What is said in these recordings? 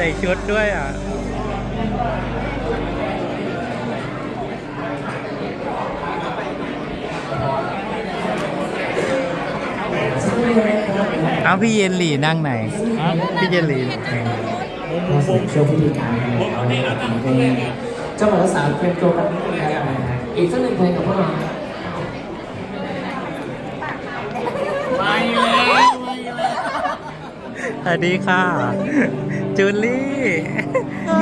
ส่ชุดด้วยอะเอาพี่เยนหลีนั่งไหน พี่เยนหลีไหนเข้าสู่ช่วงพิธีการกันแล้วนะครับเพลงเจ้าบ่าวและสาวเตรียมตัวกันนิดนึงนะครับอีกสักหนึ่งเพลงกับพวกเราสวัสดีค่ะ จูลี่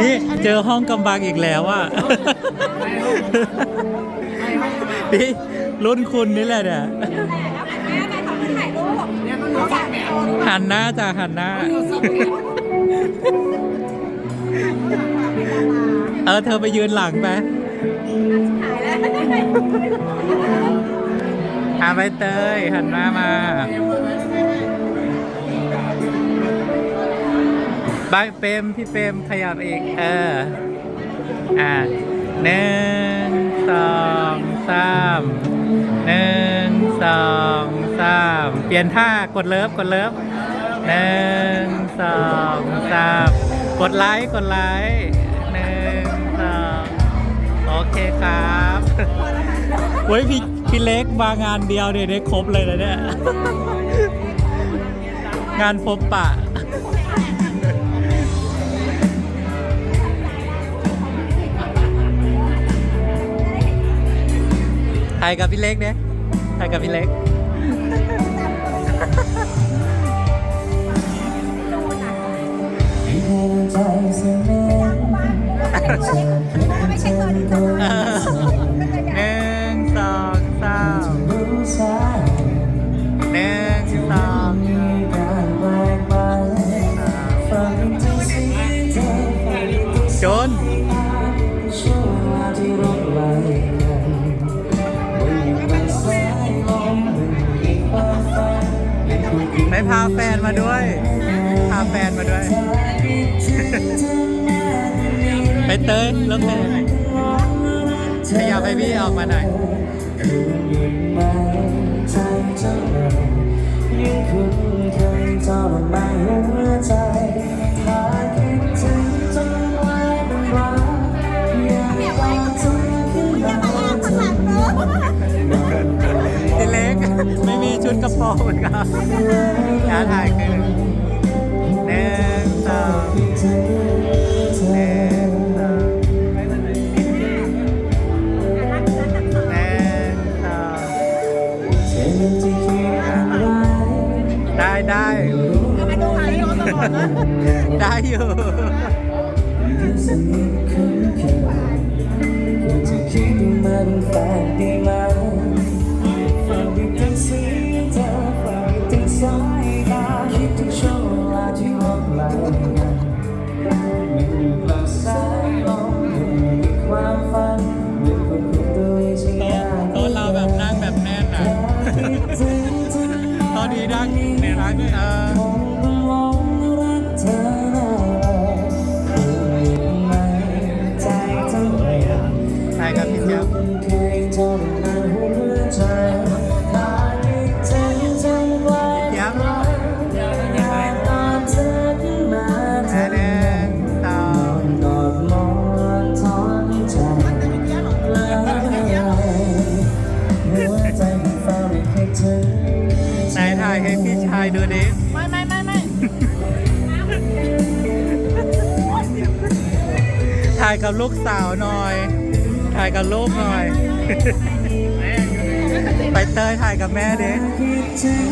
นี่เจอห้องกำบังอีกแล้วอะพี่รุ่นคุณนี่แหละเนี่ยหันหน้าจ้ะหันหน้า เออ เธอไปยืนหลังไปอาใบเตยหันหน้ามา ใบเปมพี่เปมขยับอีก เออ อะหนึ่งสองสามหนึ่งสองสามเปลี่ยนท่ากดเลิฟกดเลิฟหนึ่งสองสามกดไลค์กดไลค์หนึ่งสองโอเคครับเว้ยพี่พี่เล็กมางานเดียวเนี่ยได้ครบเลยนะเนี่ย งานพบปะ ถ่ายกับพี่เล็กเนี่ยถ่ายกับพี่เล็ก ไม่ใช่ตัวนี้ตัวนี้ ไม่พาแฟนมาด้วย พาแฟนมาด้วย ไปเต้ยเริ่มเลยขยับไปพี่ออกมาหน่อยคืนยืนไหมใจเจ้าเรายังคุ้นเคยทรม ชุดกระโปรงเหมือนกันอย่าถ่ายคือหนึ่งสองหนึ่งสองหนึ่งสองเธอมันจะคิดอะได้ได้ได้อยู่คือสนิทคุ้นเคยควรจะคิดว่ามันแฟนได้ไหมฟั ตอนนี้นั่ง ให้พี่ชายดูดิไม่ไม่ไม่ไม่ถ่ายกับลูกสาวหน่อย ถ่ายกับลูกหน่อย ไปเตยถ่ายกับแม่ดิ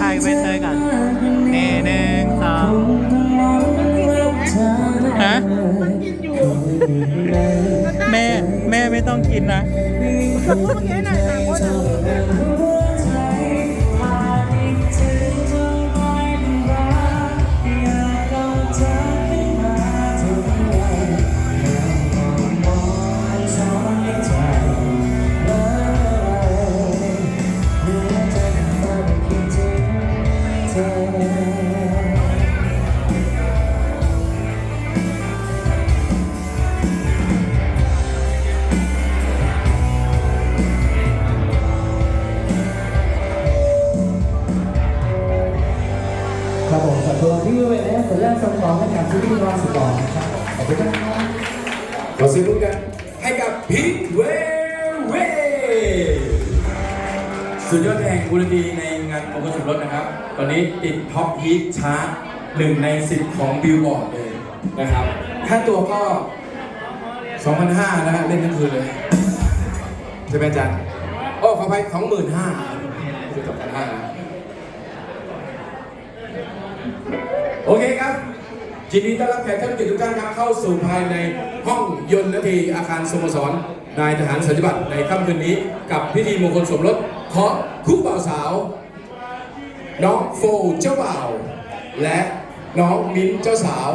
ถ่ายไปเตยกันนี่หนึ่งสองฮะแม่แม่ไม่ต้องกินนะพูดเมื่อกี้หน่อยค่ะว่า ครับผมขอตัวพี่เวทนะขออนุญาตส่งของให้กับซีรีส์รอสก่อนนะครับคุณครับขอเสียงปรบมือกันให้กับพีทเวเวสุดยอดแห่งบุรดีใน งานมงคลสมรสนะครับ ตอนนี้ติดท็อปฮิตชาร์ตหนึ่งในสิบของบิลบอร์ดเลยนะครับค่าตัวก็2,500นะฮะเล่นทั้งคืนเลยใช่ไหมอาจารย์โอ้ขออภัย25,000คือ2,500นะโอเคครับยินดีต้อนรับแขกท่านผู้เกียรติทุกท่านครับเข้าสู่ภายในห้องยนต์นาทีอาคารสโมสรนายทหารสัญญบัตรในค่ำคืนนี้ กับพิธีมงคลสมรสของคู่บ่าวสาว น้องโฟเจ้าบ่าว และน้องมิ้นเจ้าสาว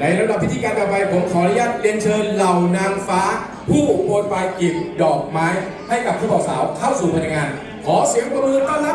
ในระดับพิธีการต่อไปผมขออนุญาตเรียนเชิญเหล่านางฟ้า ผู้โปรยปลายกลีบดอกไม้ ให้กับผู้บ่าวสาวเข้าสู่ภายในงาน ขอเสียงประมือต้อนรับ